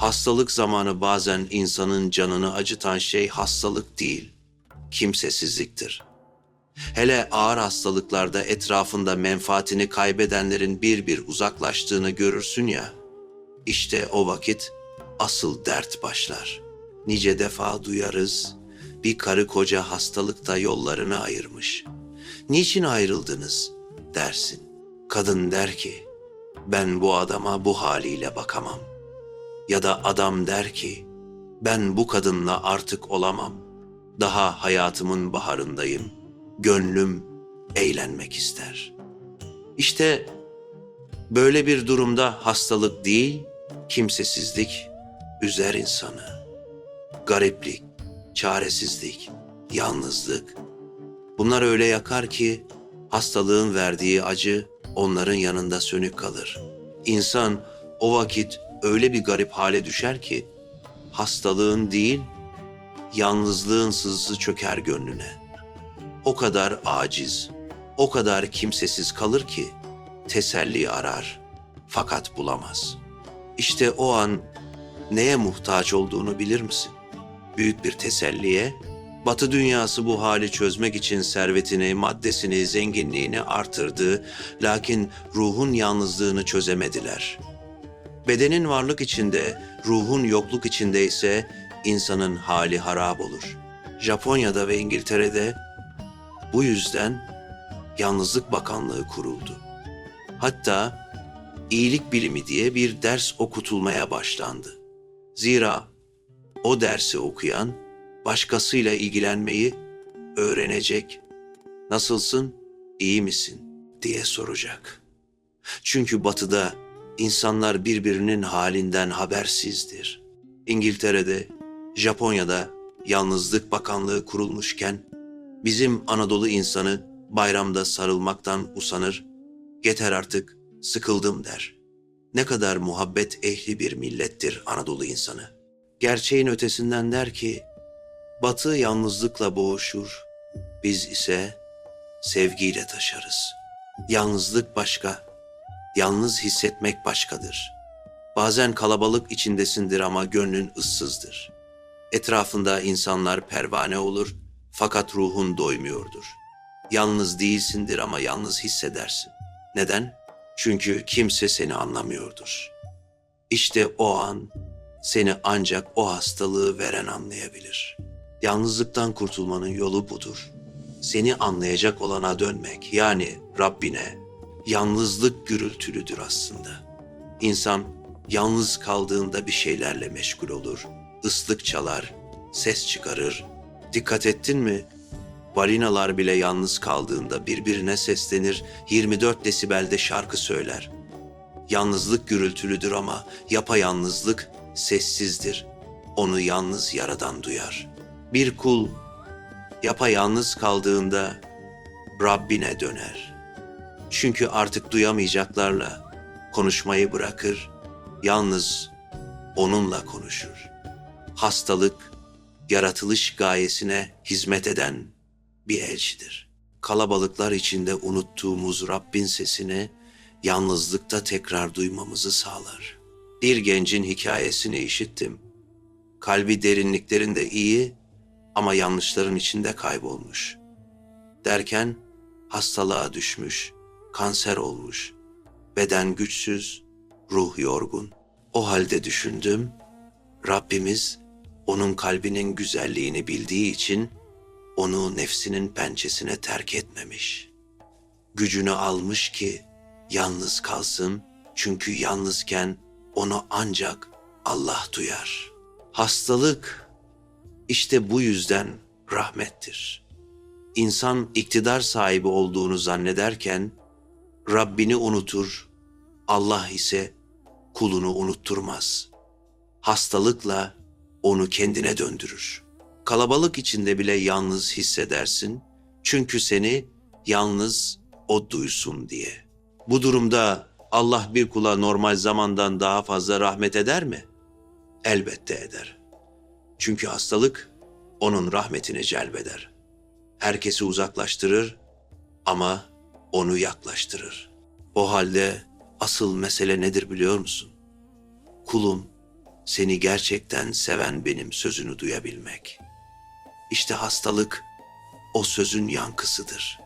Hastalık zamanı bazen insanın canını acıtan şey hastalık değil, kimsesizliktir. Hele ağır hastalıklarda etrafında menfaatini kaybedenlerin bir bir uzaklaştığını görürsün ya, işte o vakit asıl dert başlar. Nice defa duyarız, bir karı koca hastalıkta yollarını ayırmış. Niçin ayrıldınız dersin. Kadın der ki, ben bu adama bu haliyle bakamam. Ya da adam der ki, ben bu kadınla artık olamam. Daha hayatımın baharındayım. Gönlüm eğlenmek ister. İşte böyle bir durumda hastalık değil, kimsesizlik üzer insanı. Gariplik, çaresizlik, yalnızlık. Bunlar öyle yakar ki hastalığın verdiği acı onların yanında sönük kalır. İnsan o vakit öyle bir garip hale düşer ki hastalığın değil, yalnızlığın sızısı çöker gönlüne. O kadar aciz, o kadar kimsesiz kalır ki teselli arar fakat bulamaz. İşte o an neye muhtaç olduğunu bilir misin? Büyük bir teselliye, Batı dünyası bu hali çözmek için servetini, maddesini, zenginliğini artırdı. Lakin ruhun yalnızlığını çözemediler. Bedenin varlık içinde, ruhun yokluk içinde ise insanın hali harap olur. Japonya'da ve İngiltere'de bu yüzden Yalnızlık Bakanlığı kuruldu. Hatta iyilik bilimi diye bir ders okutulmaya başlandı. Zira o dersi okuyan başkasıyla ilgilenmeyi öğrenecek. Nasılsın, iyi misin diye soracak. Çünkü batıda insanlar birbirinin halinden habersizdir. İngiltere'de, Japonya'da Yalnızlık Bakanlığı kurulmuşken bizim Anadolu insanı bayramda sarılmaktan usanır, yeter artık sıkıldım der. Ne kadar muhabbet ehli bir millettir Anadolu insanı. Gerçeğin ötesinden der ki, Batı yalnızlıkla boğuşur, biz ise sevgiyle taşarız. Yalnızlık başka, yalnız hissetmek başkadır. Bazen kalabalık içindesindir ama gönlün ıssızdır. Etrafında insanlar pervane olur fakat ruhun doymuyordur. Yalnız değilsindir ama yalnız hissedersin. Neden? Çünkü kimse seni anlamıyordur. İşte o an seni ancak o hastalığı veren anlayabilir. Yalnızlıktan kurtulmanın yolu budur. Seni anlayacak olana dönmek yani Rabbine. Yalnızlık gürültülüdür aslında. İnsan yalnız kaldığında bir şeylerle meşgul olur. Islık çalar, ses çıkarır. Dikkat ettin mi? Balinalar bile yalnız kaldığında birbirine seslenir, 24 desibelde şarkı söyler. Yalnızlık gürültülüdür ama yapayalnızlık sessizdir. Onu yalnız yaradan duyar. Bir kul yapayalnız kaldığında Rabbine döner. Çünkü artık duyamayacaklarla konuşmayı bırakır, yalnız onunla konuşur. Hastalık yaratılış gayesine hizmet eden bir elçidir. Kalabalıklar içinde unuttuğumuz Rabbin sesini yalnızlıkta tekrar duymamızı sağlar. Bir gencin hikayesini işittim. Kalbi derinliklerinde iyi ama yanlışların içinde kaybolmuş. Derken hastalığa düşmüş, kanser olmuş. Beden güçsüz, ruh yorgun. O halde düşündüm, Rabbimiz onun kalbinin güzelliğini bildiği için onu nefsinin pençesine terk etmemiş. Gücünü almış ki yalnız kalsın çünkü yalnızken onu ancak Allah duyar. Hastalık işte bu yüzden rahmettir. İnsan iktidar sahibi olduğunu zannederken Rabbini unutur, Allah ise kulunu unutturmaz. Hastalıkla onu kendine döndürür. Kalabalık içinde bile yalnız hissedersin. Çünkü seni yalnız o duysun diye. Bu durumda Allah bir kula normal zamandan daha fazla rahmet eder mi? Elbette eder. Çünkü hastalık onun rahmetini celbeder. Herkesi uzaklaştırır ama onu yaklaştırır. O halde asıl mesele nedir biliyor musun? Kulum seni gerçekten seven benim sözünü duyabilmek. İşte hastalık o sözün yankısıdır.